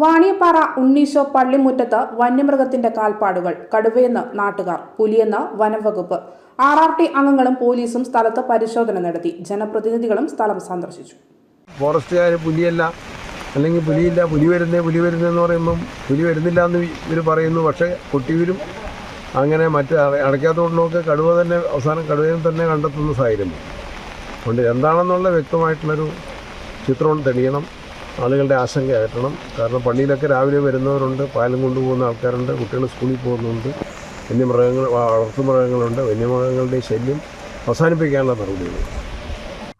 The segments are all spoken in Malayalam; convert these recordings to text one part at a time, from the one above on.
വാണിയപ്പാറ ഉണ്ണീശോ പള്ളിമുറ്റത്ത് വന്യമൃഗത്തിന്റെ കാൽപ്പാടുകൾ കടുവയെന്ന് നാട്ടുകാർ പുലിയെന്ന് വനംവകുപ്പ്. ആർ ആർ ടി അംഗങ്ങളും പോലീസും സ്ഥലത്ത് പരിശോധന നടത്തി. ജനപ്രതിനിധികളും സ്ഥലം സന്ദർശിച്ചു. ഫോറസ്റ്റുകാർ പുലിയല്ല അല്ലെങ്കിൽ പുലിയില്ല പുലി വരുന്നേ പുലി വരുന്നതെന്ന് പറയുമ്പം പുലി വരുന്നില്ല എന്ന് ഇവർ പറയുന്നു. പക്ഷേ കൊട്ടിയൂരും അങ്ങനെ മറ്റ് അടയ്ക്കാത്തോട്ടിലൊക്കെ കടുവ തന്നെ അവസാനം കടുവയും തന്നെ കണ്ടെത്തുന്ന സാഹചര്യം. അതുകൊണ്ട് എന്താണെന്നുള്ള വ്യക്തമായിട്ടുള്ളൊരു ചിത്രം തെളിയണം. ആളുകളുടെ ആശങ്ക അകറ്റണം കാരണം പള്ളിയിലൊക്കെ രാവിലെ വരുന്നവരുണ്ട് പാലും കൊണ്ടുപോകുന്ന ആൾക്കാരുണ്ട് കുട്ടികൾ സ്കൂളിൽ പോകുന്നുണ്ട് വന്യമൃഗങ്ങൾ വളർത്തുമൃഗങ്ങളുണ്ട് വന്യമൃഗങ്ങളുടെ ശല്യം അവസാനിപ്പിക്കാനുള്ള നടപടികൾ.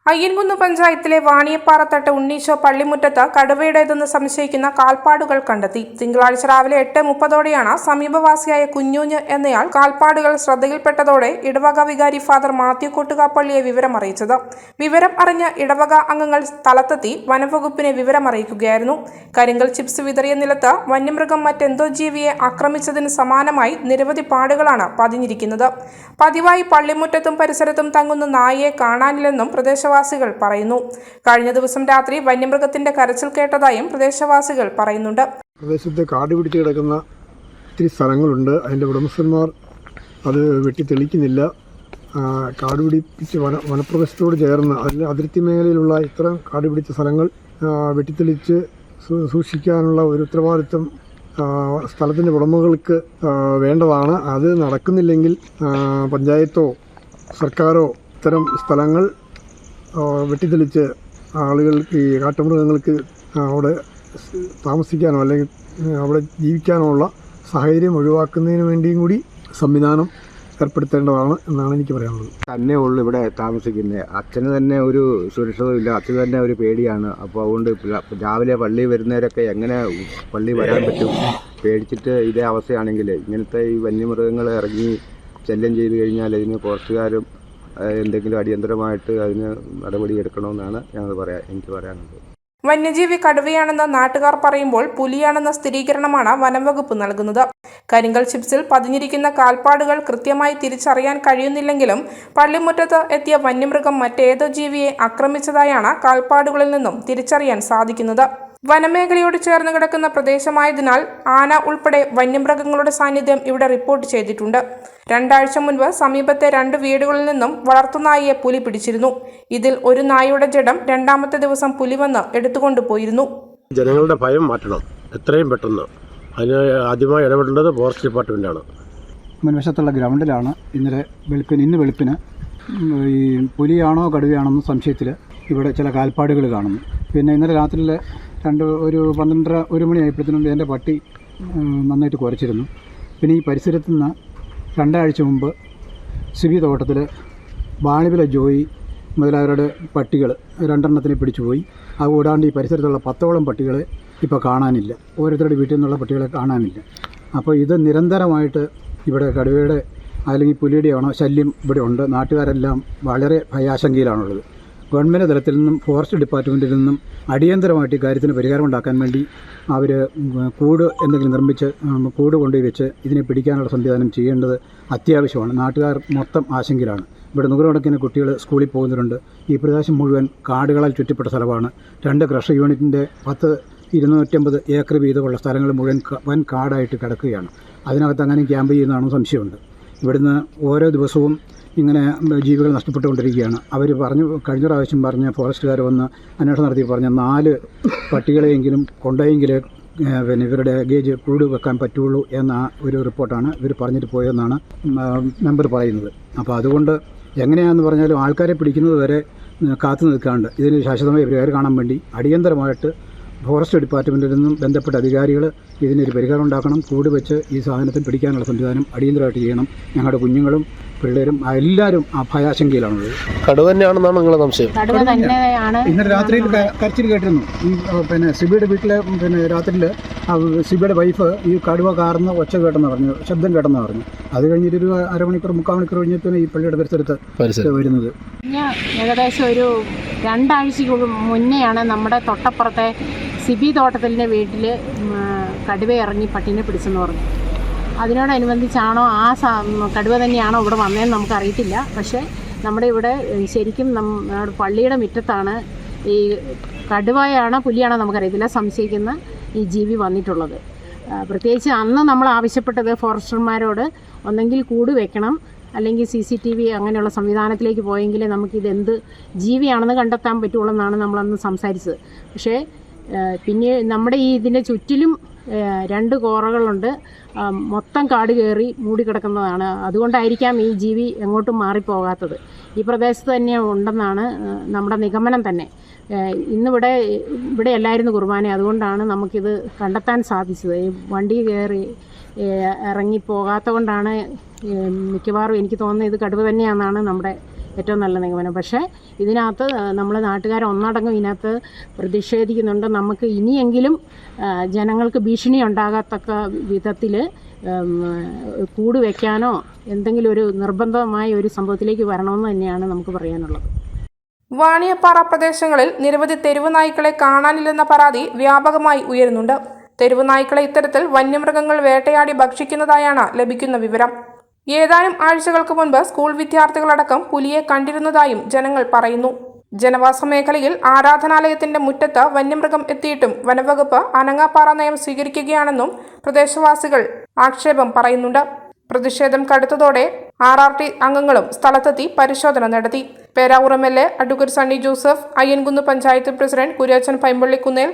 അയ്യൻകുന്ന് പഞ്ചായത്തിലെ വാണിയപ്പാറത്തട്ട് ഉണ്ണീശോ പള്ളിമുറ്റത്ത് കടുവയുടേതെന്ന് സംശയിക്കുന്ന കാൽപ്പാടുകൾ കണ്ടെത്തി. തിങ്കളാഴ്ച രാവിലെ എട്ട് മുപ്പതോടെയാണ് സമീപവാസിയായ കുഞ്ഞൂഞ്ഞ് എന്നയാൾ കാൽപ്പാടുകൾ ശ്രദ്ധയിൽപ്പെട്ടതോടെ ഇടവക വികാരി ഫാദർ മാത്യു കൊട്ടുകാപ്പള്ളിയെ വിവരമറിയിച്ചത് വിവരം അറിഞ്ഞ ഇടവക അംഗങ്ങൾ സ്ഥലത്തെത്തി വനംവകുപ്പിനെ വിവരമറിയിക്കുകയായിരുന്നു കരിങ്കൽ ചിപ്സ് വിതറിയ നിലത്ത് വന്യമൃഗം മറ്റെന്തോ ജീവിയെ ആക്രമിച്ചതിന് സമാനമായി നിരവധി പാടുകളാണ് പതിഞ്ഞിരിക്കുന്നത്. പതിവായി പള്ളിമുറ്റത്തും പരിസരത്തും തങ്ങുന്ന നായയെ കാണാനില്ലെന്നും പ്രദേശവാസികൾ പറയുന്നു. കഴിഞ്ഞ ദിവസം രാത്രി വന്യമൃഗത്തിന്റെ കരച്ചിൽ കേട്ടതായും പ്രദേശവാസികൾ പറയുന്നുണ്ട്. പ്രദേശത്ത് കാട് പിടിച്ച് കിടക്കുന്ന ഒത്തിരി സ്ഥലങ്ങളുണ്ട്. അതിന്റെ ഉടമസ്ഥന്മാർ അത് വെട്ടി തെളിക്കുന്നില്ല. കാട് പിടിപ്പിച്ച് വന വനപ്രദേശത്തോട് ചേർന്ന് അതിൽ അതിർത്തി മേഖലയിലുള്ള ഇത്തരം കാട് പിടിച്ച സ്ഥലങ്ങൾ വെട്ടിത്തെളിച്ച് സൂക്ഷിക്കാനുള്ള ഒരു ഉത്തരവാദിത്വം സ്ഥലത്തിന്റെ ഉടമകൾക്ക് വേണ്ടതാണ്. അത് നടക്കുന്നില്ലെങ്കിൽ പഞ്ചായത്തോ സർക്കാരോ ഇത്തരം സ്ഥലങ്ങൾ വെട്ടിത്തെളിച്ച് ആളുകൾക്ക് ഈ കാട്ടുമൃഗങ്ങൾക്ക് അവിടെ താമസിക്കാനോ അല്ലെങ്കിൽ അവിടെ ജീവിക്കാനോ ഉള്ള സാഹചര്യം ഒഴിവാക്കുന്നതിന് വേണ്ടിയും കൂടി സംവിധാനം ഏർപ്പെടുത്തേണ്ടതാണ് എന്നാണ് എനിക്ക് പറയാനുള്ളത്. തന്നെ ഉള്ളു ഇവിടെ താമസിക്കുന്നത് അച്ഛന് തന്നെ ഒരു സുരക്ഷിതമില്ല അച്ഛന് തന്നെ ഒരു പേടിയാണ്. അപ്പോൾ അതുകൊണ്ട് രാവിലെ പള്ളി വരുന്നവരൊക്കെ എങ്ങനെ പള്ളി വരാൻ പറ്റും? പേടിച്ചിട്ട് ഇതേ അവസ്ഥയാണെങ്കിൽ ഇങ്ങനത്തെ ഈ വന്യമൃഗങ്ങൾ ഇറങ്ങി ശല്യം ചെയ്തു കഴിഞ്ഞാൽ ഇതിന് ഫോറസ്റ്റുകാരും എന്തെങ്കിലും അടിയന്തരമായിട്ട് അതിന് നടപടി എടുക്കണമെന്നാണ് ഞങ്ങൾ പറയാ എനിക്ക് പറയാനുള്ളത്. വന്യജീവി കടുവയാണെന്ന് നാട്ടുകാർ പറയുമ്പോൾ പുലിയാണെന്ന സ്ഥിരീകരണമാണ് വനംവകുപ്പ് നൽകുന്നത്. കരിങ്കൽ ചിപ്സിൽ പതിഞ്ഞിരിക്കുന്ന കാൽപ്പാടുകൾ കൃത്യമായി തിരിച്ചറിയാൻ കഴിയുന്നില്ലെങ്കിലും പള്ളിമുറ്റത്ത് എത്തിയ വന്യമൃഗം മറ്റേതോ ജീവിയെ ആക്രമിച്ചതായാണ് കാൽപ്പാടുകളിൽ നിന്നും തിരിച്ചറിയാൻ സാധിക്കുന്നത്. വനമേഖലയോട് ചേർന്ന് കിടക്കുന്ന പ്രദേശമായതിനാൽ ആന ഉൾപ്പെടെ വന്യമൃഗങ്ങളുടെ സാന്നിധ്യം ഇവിടെ റിപ്പോർട്ട് ചെയ്തിട്ടുണ്ട്. രണ്ടാഴ്ച മുൻപ് സമീപത്തെ രണ്ട് വീടുകളിൽ നിന്നും വളർത്തുനായയെ പുലി പിടിച്ചിരുന്നു. ഇതിൽ ഒരു നായയുടെ ജഡം രണ്ടാമത്തെ ദിവസം പുലി വന്ന് എടുത്തുകൊണ്ടുപോയിരുന്നു. ജനങ്ങളുടെ ഭയം മാറ്റണം. എത്രയും പെട്ടെന്ന്. അതിന് ആദ്യമായി ഇടപെടേണ്ടത് ഫോറസ്റ്റ് ഡിപ്പാർട്ട്മെന്റാണ് മുൻവശത്തുള്ള ഗ്രൗണ്ടിലാണ് ഇന്നലെ വെളുപ്പിന് ഇന്ന് വെളുപ്പിന് ഈ പുലിയാണോ കടുവയാണോ എന്ന സംശയത്തിൽ ഇവിടെ ചില കാൽപ്പാടുകൾ കാണുന്നു. പിന്നെ ഇന്നലെ രാത്രിയിൽ രണ്ട് ഒരു പന്ത്രണ്ടര ഒരു മണിയായപ്പോഴത്തേനും എന്റെ പട്ടി നന്നായിട്ട് കുരച്ചിരുന്നു. പിന്നെ ഈ പരിസരത്ത് നിന്ന് രണ്ടാഴ്ച മുമ്പ് സിബി തോട്ടത്തിൽ വാണിവില ജോയി മുതലായവരുടെ പട്ടികൾ രണ്ടെണ്ണത്തിനെ പിടിച്ചുപോയി അത് കൂടാണ്ട് ഈ പരിസരത്തുള്ള പത്തോളം പട്ടികളെ ഇപ്പോൾ കാണാനില്ല. ഓരോരുത്തരുടെ വീട്ടിൽ നിന്നുള്ള പട്ടികളെ കാണാനില്ല. അപ്പോൾ ഇത് നിരന്തരമായിട്ട് ഇവിടെ കടുവയുടെ അല്ലെങ്കിൽ പുലിയുടെയാണോ ശല്യം ഇവിടെ ഉണ്ട്. നാട്ടുകാരെല്ലാം വളരെ ഭയാശങ്കയിലാണുള്ളത്. ഗവൺമെന്റ് തലത്തിൽ നിന്നും ഫോറസ്റ്റ് ഡിപ്പാർട്ട്മെന്റിൽ നിന്നും അടിയന്തരമായിട്ട് കാര്യത്തിന് പരിഹാരം ഉണ്ടാക്കാൻ വേണ്ടി അവർ കൂട് എന്തെങ്കിലും നിർമ്മിച്ച് കൂട് കൊണ്ടുപോയി വെച്ച് ഇതിനെ പിടിക്കാനുള്ള സംവിധാനം ചെയ്യേണ്ടത് അത്യാവശ്യമാണ്. നാട്ടുകാർ മൊത്തം ആശങ്കയിലാണ്. ഇവിടെ നൂറുകണക്കിന് കുട്ടികൾ സ്കൂളിൽ പോകുന്നവരുണ്ട് ഈ പ്രദേശം മുഴുവൻ കാടുകളാൽ ചുറ്റപ്പെട്ട സ്ഥലമാണ്. രണ്ട് കൃഷി യൂണിറ്റിന്റെ പത്ത് ഇരുന്നൂറ്റമ്പത് ഏക്കർ വീതമുള്ള സ്ഥലങ്ങൾ മുഴുവൻ വൻ കാടായിട്ട് കിടക്കുകയാണ്. അതിനകത്ത് അങ്ങനെ ക്യാമ്പ് ചെയ്യുന്നതാണോ സംശയമുണ്ട്. ഇവിടുന്ന് ഓരോ ദിവസവും ഇങ്ങനെ ജീവികൾ നഷ്ടപ്പെട്ടുകൊണ്ടിരിക്കുകയാണ്. അവർ പറഞ്ഞു കഴിഞ്ഞ പ്രാവശ്യം പറഞ്ഞ ഫോറസ്റ്റുകാർ വന്ന് അന്വേഷണം നടത്തി പറഞ്ഞ നാല് പട്ടികളെയെങ്കിലും കൊണ്ടെങ്കിൽ പിന്നെ ഇവരുടെ ഗേജ് കൂട് വെക്കാൻ പറ്റുള്ളൂ എന്ന ഒരു റിപ്പോർട്ടാണ് ഇവർ പറഞ്ഞിട്ട് പോയതെന്നാണ് മെമ്പർ പറയുന്നത്. അപ്പോൾ അതുകൊണ്ട് എങ്ങനെയാണെന്ന് പറഞ്ഞാലും ആൾക്കാരെ പിടിക്കുന്നത് വരെ കാത്തു നിൽക്കാണ്ട്. ഇതിന് ശാശ്വതമായ പരിഹാരം കാണാൻ വേണ്ടി അടിയന്തരമായിട്ട് ഫോറസ്റ്റ് ഡിപ്പാർട്ട്മെന്റിൽ നിന്നും ബന്ധപ്പെട്ട അധികാരികൾ ഇതിനൊരു പരിഹാരം ഉണ്ടാക്കണം. കൂട് വെച്ച് ഈ സാധനത്തെ പിടിക്കാനുള്ള സംവിധാനം അടിയന്തരമായിട്ട് ചെയ്യണം. ഞങ്ങളുടെ കുഞ്ഞുങ്ങളും പിള്ളേരും എല്ലാവരും ആ ഭയാശങ്കയിലാണുള്ളത്. കടുവ തന്നെയാണെന്നാണ് നിങ്ങളുടെ സംശയം. കടുവ തന്നെയാണ്. ഇന്നലെ രാത്രിയിൽ ക- കരച്ചിൽ കേട്ടിരുന്നു. ഈ ആ, പിന്നെ സിബിയുടെ വീട്ടിലെ പിന്നെ രാത്രിയിൽ സിബിയുടെ വൈഫ് ഈ കടുവ കാർന്ന് ഒച്ച കേട്ടെന്ന് പറഞ്ഞു ശബ്ദം കേട്ടെന്ന് പറഞ്ഞു. അത് കഴിഞ്ഞിട്ട് ഒരു അരമണിക്കൂർ മുക്കാൽ മണിക്കൂർ കഴിഞ്ഞപ്പോൾ ഈ പള്ളിയുടെ പരിസരത്ത് വരുന്നത്. ഞാൻ ഏകദേശം ഒരു രണ്ടാഴ്ചക്ക് മുന്നെയാണ് നമ്മുടെ തൊട്ടപ്പുറത്തെ സിബി തോട്ടത്തിന്റെ വീട്ടിൽ കടുവ ഇറങ്ങി പട്ടിനെ പിടിച്ചെന്ന് പറഞ്ഞു. അതിനോടനുബന്ധിച്ചാണോ ആ കടുവ തന്നെയാണോ ഇവിടെ വന്നതെന്ന് നമുക്കറിയത്തില്ല. പക്ഷേ നമ്മുടെ ഇവിടെ ശരിക്കും നമ്മുടെ പള്ളിയുടെ മുറ്റത്താണ് ഈ കടുവയാണോ പുലിയാണോ നമുക്കറിയത്തില്ല. സംശയിക്കുന്ന ഈ ജീവി വന്നിട്ടുള്ളത്. പ്രത്യേകിച്ച് അന്ന് നമ്മൾ ആവശ്യപ്പെട്ടത് ഫോറസ്റ്റർമാരോട് ഒന്നെങ്കിൽ കൂട് വെക്കണം അല്ലെങ്കിൽ സി സി ടി വി അങ്ങനെയുള്ള സംവിധാനത്തിലേക്ക് പോയെങ്കിൽ നമുക്കിതെന്ത് ജീവിയാണെന്ന് കണ്ടെത്താൻ പറ്റുള്ളൂ എന്നാണ് നമ്മളന്ന് സംസാരിച്ചത്. പക്ഷേ പിന്നെ നമ്മുടെ ഈ ഇതിന്റെ ചുറ്റിലും രണ്ട് കോറകളുണ്ട്. മൊത്തം കാട് കയറി മൂടിക്കിടക്കുന്നതാണ് അതുകൊണ്ടായിരിക്കാം ഈ ജീവി എങ്ങോട്ടും മാറിപ്പോകാത്തത്. ഈ പ്രദേശത്ത് തന്നെ ഉണ്ടെന്നാണ് നമ്മുടെ നിഗമനം തന്നെ. ഇന്നിവിടെ ഇവിടെ അല്ലായിരുന്നു കുർബാന. അതുകൊണ്ടാണ് നമുക്കിത് കണ്ടെത്താൻ സാധിച്ചത്. ഈ വണ്ടി കയറി ഇറങ്ങിപ്പോകാത്തതുകൊണ്ടാണ് ഇറങ്ങി പോകാത്ത കൊണ്ടാണ് മിക്കവാറും എനിക്ക് തോന്നുന്നത് ഇത് കടുവ തന്നെയാണെന്നാണ് നമ്മുടെ ഏറ്റവും നല്ല നിഗമനം. പക്ഷേ ഇതിനകത്ത് നമ്മൾ നാട്ടുകാർ ഒന്നടങ്കം ഇതിനകത്ത് പ്രതിഷേധിക്കുന്നുണ്ട്. നമുക്ക് ഇനിയെങ്കിലും ജനങ്ങൾക്ക് ഭീഷണി ഉണ്ടാകത്തക്ക വിധത്തിൽ കൂട് വയ്ക്കാനോ എന്തെങ്കിലും ഒരു നിർബന്ധമായ ഒരു സംഭവത്തിലേക്ക് വരണമെന്ന് തന്നെയാണ് നമുക്ക് പറയാനുള്ളത്. വാണിയപ്പാറ പ്രദേശങ്ങളിൽ നിരവധി തെരുവ് നായ്ക്കളെ കാണാനില്ലെന്ന പരാതി വ്യാപകമായി ഉയരുന്നുണ്ട്. തെരുവ് നായ്ക്കളെ ഇത്തരത്തിൽ വന്യമൃഗങ്ങൾ വേട്ടയാടി ഭക്ഷിക്കുന്നതായാണ് ലഭിക്കുന്ന വിവരം. ഏതാനും ആഴ്ചകൾക്ക് മുൻപ് സ്കൂൾ വിദ്യാർത്ഥികളടക്കം പുലിയെ കണ്ടിരുന്നതായും ജനങ്ങൾ പറയുന്നു. ജനവാസ മേഖലയിൽ ആരാധനാലയത്തിന്റെ മുറ്റത്ത് വന്യമൃഗം എത്തിയിട്ടും വനവകുപ്പ് അനങ്ങാപ്പാറ നയം സ്വീകരിക്കുകയാണെന്നും പ്രദേശവാസികൾ ആക്ഷേപം പറയുന്നുണ്ട്. പ്രതിഷേധം കടുത്തതോടെ ആർ ആർ ടി അംഗങ്ങളും സ്ഥലത്തെത്തി പരിശോധന നടത്തി. Peravoor M L A advocate Sunny Joseph Ayyankunnu panchayat president Kuriachan Paimpallikunnel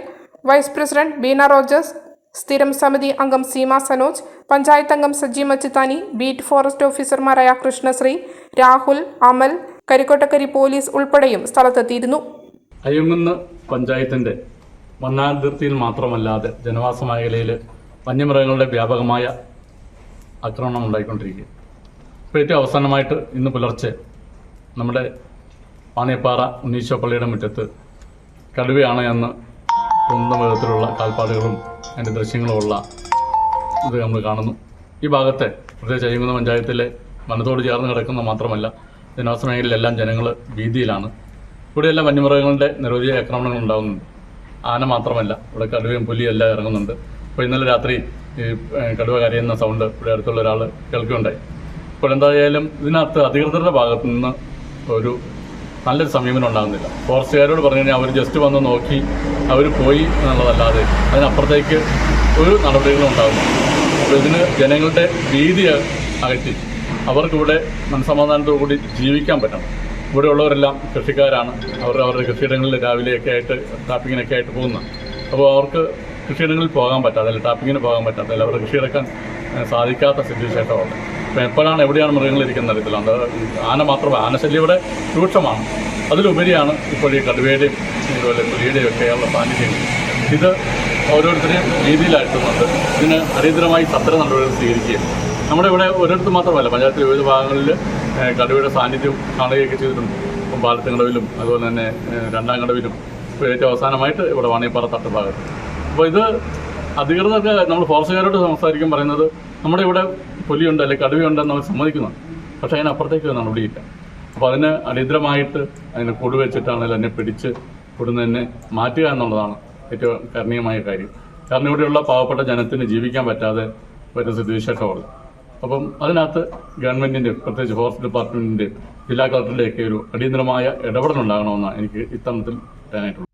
vice president Beena Rogers സ്ഥിരം സമിതി അംഗം സീമ സനോജ് പഞ്ചായത്ത് അംഗം സജി മച്ചിത്താനി ബീറ്റ് ഫോറസ്റ്റ് ഓഫീസർമാരായ കൃഷ്ണശ്രീ രാഹുൽ അമൽ കരിക്കോട്ടക്കരി പോലീസ് ഉൾപ്പെടെയും സ്ഥലത്തെത്തിയിരുന്നു. അയ്യങ്കുന്ന് പഞ്ചായത്തിന്റെ മണ്ണാതിർത്തിയിൽ മാത്രമല്ലാതെ ജനവാസ മേഖലയിൽ വന്യമൃഗങ്ങളുടെ വ്യാപകമായ ആക്രമണം ഉണ്ടായിക്കൊണ്ടിരിക്കുക. ഇപ്പോൾ ഏറ്റവും അവസാനമായിട്ട് ഇന്ന് പുലർച്ചെ നമ്മുടെ പാണിയപ്പാറ ഉണ്ണീശോപ്പള്ളിയുടെ മുറ്റത്ത് കടുവയാണ് എന്ന് തോന്നുന്ന വിധത്തിലുള്ള കാൽപ്പാടുകളും അതിന്റെ ദൃശ്യങ്ങളുമുള്ള ഇത് നമ്മൾ കാണുന്നു. ഈ ഭാഗത്തെ പ്രത്യേകിച്ച് അയ്യങ്കുന്ന പഞ്ചായത്തിലെ വനത്തോട് ചേർന്ന് കിടക്കുന്ന മാത്രമല്ല ജനവാസ മേഖലയിലെല്ലാം ജനങ്ങൾ ഭീതിയിലാണ്. ഇവിടെയെല്ലാം വന്യമൃഗങ്ങളുടെ നിരവധി ആക്രമണങ്ങൾ ഉണ്ടാകുന്നുണ്ട്. ആന മാത്രമല്ല ഇവിടെ കടുവയും പുലിയും എല്ലാം ഇറങ്ങുന്നുണ്ട്. അപ്പോൾ ഇന്നലെ രാത്രി ഈ കടുവ കരയുന്ന സൗണ്ട് ഇവിടെ അടുത്തുള്ള ഒരാൾ കേൾക്കുകയുണ്ടായി. ഇപ്പോൾ എന്തായാലും ഇതിനകത്ത് അധികൃതരുടെ ഭാഗത്തു നിന്ന് ഒരു നല്ലൊരു സമീപനം ഉണ്ടാകുന്നില്ല ഫോറസ്റ്റുകാരോട് പറഞ്ഞു കഴിഞ്ഞാൽ അവർ ജസ്റ്റ് വന്ന് നോക്കി അവർ പോയി എന്നുള്ളതല്ലാതെ അതിനപ്പുറത്തേക്ക് ഒരു നടപടികളും ഉണ്ടാകുന്നു അപ്പോൾ ഇതിന് ജനങ്ങളുടെ ഭീതി അകറ്റി. അവർക്കിവിടെ മനസമാധാനത്തോടു കൂടി ജീവിക്കാൻ പറ്റണം. ഇവിടെയുള്ളവരെല്ലാം കൃഷിക്കാരാണ്. അവർ അവരുടെ കൃഷിയിടങ്ങളിൽ രാവിലെയൊക്കെ ആയിട്ട് ടാപ്പിങ്ങിനൊക്കെ ആയിട്ട് പോകുന്നത് അപ്പോൾ അവർക്ക് കൃഷിയിടങ്ങളിൽ പോകാൻ പറ്റാതെ അല്ലെങ്കിൽ ടാപ്പിങ്ങിന് പോകാൻ പറ്റാതെ അവരുടെ കൃഷിയിടക്കാൻ ഏഹ്, സാധിക്കാത്ത അപ്പോൾ എപ്പോഴാണ് എവിടെയാണ് മൃഗങ്ങൾ ഇരിക്കുന്നത് അത് ആന മാത്രമല്ല ആനശല്യം ഇവിടെ രൂക്ഷമാണ്. അതിലുപരിയാണ് ഇപ്പോൾ ഈ കടുവയുടെയും ഇതുപോലെ പുലിയുടെയും ഒക്കെ ഉള്ള സാന്നിധ്യം. ഇത് ഓരോരുത്തരെയും രീതിയിലായിട്ടുന്നുണ്ട് ഇതിന് അടിയന്തരമായി സത്ര നടപടികൾ സ്വീകരിക്കുകയും നമ്മുടെ ഇവിടെ ഒരിടത്ത് മാത്രമല്ല പഞ്ചായത്തിലെ വിവിധ ഭാഗങ്ങളിൽ കടുവയുടെ സാന്നിധ്യം കാണുകയൊക്കെ ചെയ്തിട്ടുണ്ട്. ഇപ്പം പാലത്തിങ്കടവിലും അതുപോലെ തന്നെ രണ്ടാം കടവിലും. ഏറ്റവും അവസാനമായിട്ട് ഇവിടെ വാണിയപ്പാറ തട്ടുഭാഗത്ത്. അപ്പോൾ ഇത് അധികൃതർക്ക് നമ്മൾ ഫോറസ്റ്റുകാരോട് സംസാരിക്കും പറയുന്നത് നമ്മുടെ ഇവിടെ പുലിയുണ്ട് അല്ലെങ്കിൽ കടുവയുണ്ടെന്ന് അവർ സമ്മതിക്കുന്നു. പക്ഷേ അതിനപ്പുറത്തേക്ക് നടപടിയില്ല അപ്പോൾ അതിന് അടിദ്രമായിട്ട് അതിനെ കൊടുവെച്ചിട്ടാണെങ്കിലും അതിനെ പിടിച്ച് കൊടുന്ന് തന്നെ മാറ്റുക എന്നുള്ളതാണ് ഏറ്റവും കരണീയമായ കാര്യം. കാരണം ഇവിടെയുള്ള പാവപ്പെട്ട ജനത്തിന് ജീവിക്കാൻ പറ്റാതെ വരുന്ന സ്ഥിതിവിശേഷമാണ് അപ്പം അതിനകത്ത് ഗവൺമെന്റിന്റെ പ്രത്യേകിച്ച് ഫോറസ്റ്റ് ഡിപ്പാർട്ട്മെന്റിന്റെ ജില്ലാ കളക്ടറിന്റെയൊക്കെ ഒരു അടിയന്തരമായ ഇടപെടലുണ്ടാകണമെന്നാണ് എനിക്ക് ഇത്തരത്തിൽ പറയാനായിട്ടുള്ളത്.